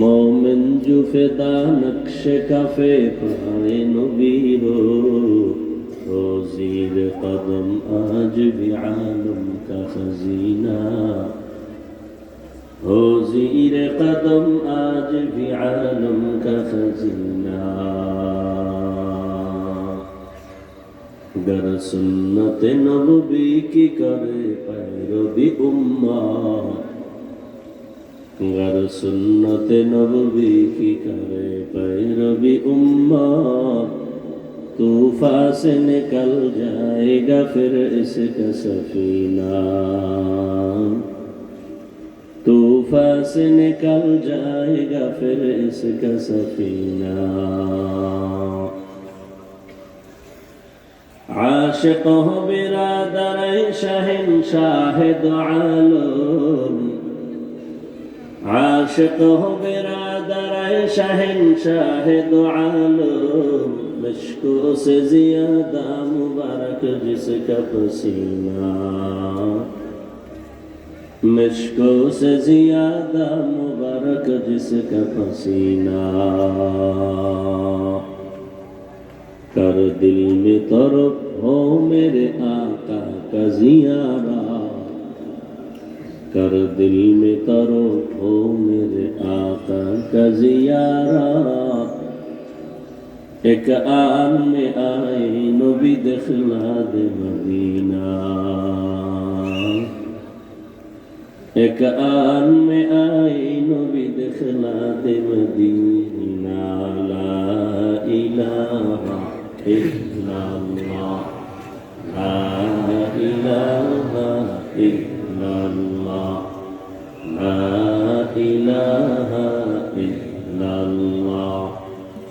মোমেন জুফে দা নকশে cafe পায়ে নবীর রোজির কদম আজ বিআলম কা খজিনা রোজির কদম আজ বিআলম কা খজিনা গর সুন্নতে नबी কি করে पैरवी উম্মা پیار سنت نبوی کی کرے پیروی امت طوفان سے نکل جائے گا پھر اس کا سفینہ طوفان سے نکل جائے گا پھر اس کا سفینہ عاشق ہو برادر شہن شاہد عالم عاشق ہو برادر شاہ دو عالم مشکو سے زیادہ مبارک جس کا پسینہ مشکو سے زیادہ مبارک جس کا پسینہ کر دل میں تو ہو میرے آقا کا زیادہ کر دل میں کرو ہو میرے آقا کا زیارہ ایک में میں नो نبی دخلا دے مدینہ ایک آن में آئے نبی دخلا دے مدینہ لا الہ الا اللہ إله